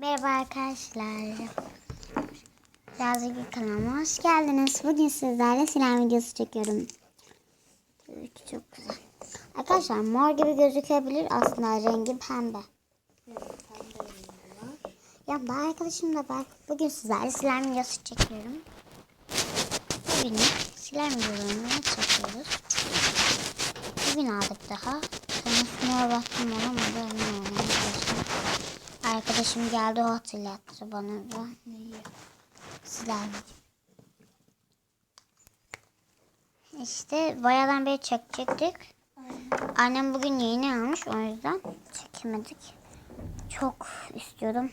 Merhaba arkadaşlar. Yazıcı kanalıma hoş geldiniz. Bugün sizlerle silah videosu çekiyorum. Çok güzel. Arkadaşlar mor gibi gözükebilir aslında rengi pembe. Ya bu arkadaşım da bak bugün sizlerle silah videosu çekiyorum. Bugün silah videolarını çekiyoruz. Bugün aldık daha. Konusuna baktım olamadı. Onu arkadaşım. Arkadaşım geldi o hatırlattı bana da. Neyi? Silah İşte bayadan beri çekecektik. Annem bugün yeni almış o yüzden çekemedik. Çok istiyordum.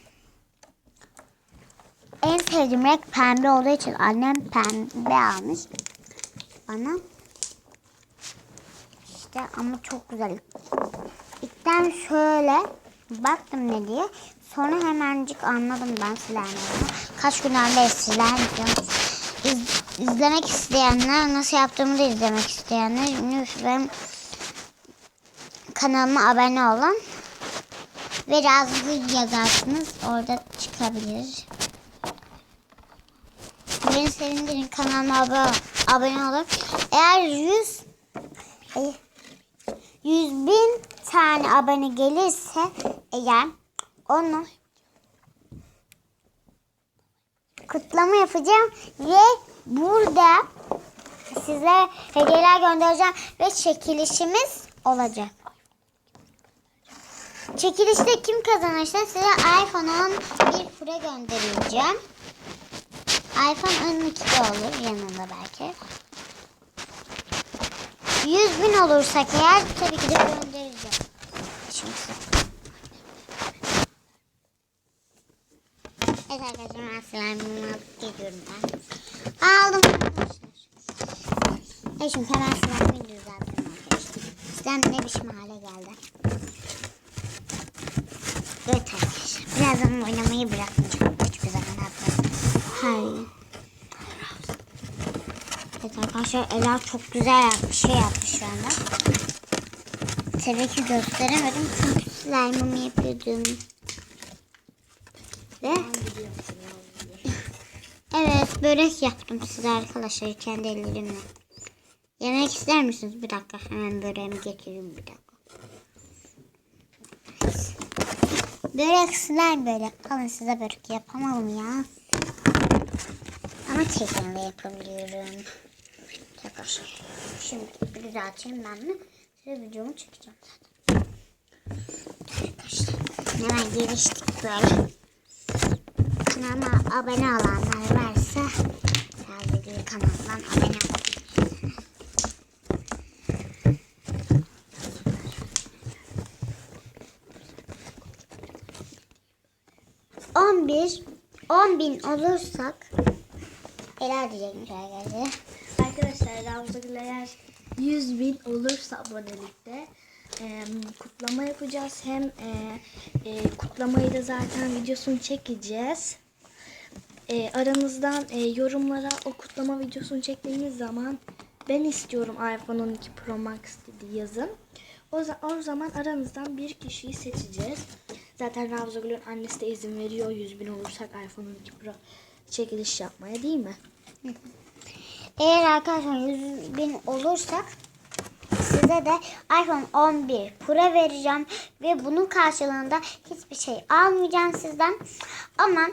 En sevdiğim renk pembe olduğu için annem pembe almış. Bana. İşte ama çok güzel. İlkten şöyle baktım ne diye. Sonra hemencik anladım ben silahını. Kaç silah izliyorum. İz, izlemek isteyenler, nasıl yaptığımı da izlemek isteyenler lütfen kanalıma abone olun. Ve razı yazarsınız. Orada çıkabilir. Beni sevindirin. Kanalıma abone, abone olun. Eğer 100 Ay, 100 bin tane abone gelirse eğer onu kutlama yapacağım ve burada size hediyeler göndereceğim ve çekilişimiz olacak. Çekilişte kim kazanırsa size iPhone 11 Pro göndereceğim. iPhone 12 de olur yanında belki. 100 bin olursak eğer tabii ki de göndereceğim. Şimdi size. Evet arkadaşlar ben slime'ımı alıp geliyorum ben. Aldım arkadaşlar. Evet şimdi hemen slime'ı düzeltelim arkadaşlar. Slime ne biçim hale geldi. Evet arkadaşlar. Birazdan oynamayı bırakmayacağım. Hiçbir zaman yapmadım. Hayır. Evet arkadaşlar Ela çok güzel yapmış, şey yapmış şu anda. Tabii ki gösteremedim çünkü slime'ımı yapıyordum. Ve evet börek yaptım size arkadaşlar kendi ellerimle. Yemek ister misiniz? Bir dakika hemen böreğimi getireyim bir dakika. Börek slime börek. Alın size börek yapamam ya. Ama tek elle yapabiliyorum. Arkadaşlar şimdi bir düzelteyim ben de. Size videomu çekeceğim zaten. Arkadaşlar hemen geliştik böyle. Abone olanlar varsa sadece kanaldan abone olabilirsiniz. On bir, on bin olursak Ela diyecekmiş arkadaşlar. Arkadaşlar Ravza eğer 100 bin olursa abonelikte e, kutlama yapacağız. Hem e, e, kutlamayı da zaten videosunu çekeceğiz. E, aranızdan e, yorumlara o kutlama videosunu çektiğiniz zaman ben istiyorum iPhone 12 Pro Max dedi yazın. O, o zaman aranızdan bir kişiyi seçeceğiz. Zaten Ravza Gül'ün annesi de izin veriyor 100 bin olursak iPhone 12 Pro çekiliş yapmaya değil mi? Eğer arkadaşlar 100 bin olursak size de iPhone 11 Pro vereceğim ve bunun karşılığında hiçbir şey almayacağım sizden. Ama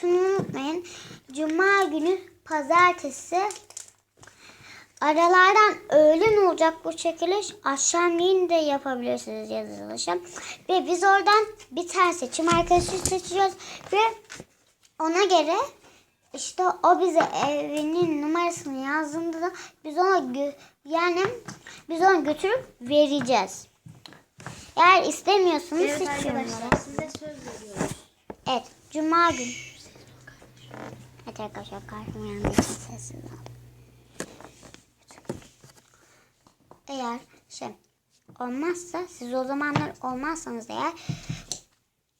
şunu unutmayın. Cuma günü pazartesi aralardan öğlen olacak bu çekiliş. Akşamleyin de yapabilirsiniz yazılışı. Ve biz oradan bir tane seçim arkadaşı seçeceğiz. Ve ona göre işte o bize evinin numarasını yazdığında da biz ona yani biz onu götürüp vereceğiz. Eğer istemiyorsanız Evet seçiyorum. arkadaşlar size söz veriyoruz. Evet, cuma gün. Evet arkadaşlar karşıma yandığı için sessiz aldım. Eğer şey olmazsa siz o zamanlar olmazsanız eğer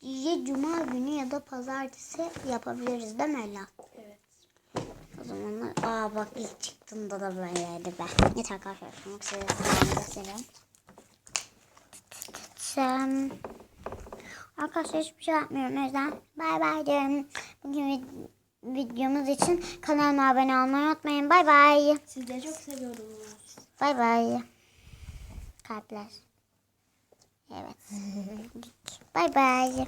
ya cuma günü ya da pazartesi yapabiliriz değil mi Ela? Evet. O zamanlar aa bak ilk çıktığında da böyleydi be. Evet arkadaşlar şimdi size göstereyim. Sen Arkadaşlar hiçbir şey yapmıyorum o yüzden. Bay bay diyorum. Bugün videomuz için kanalıma abone olmayı unutmayın. Bay bay. Sizleri çok seviyoruz. Bay bay. Kalpler. Evet. Bay bay.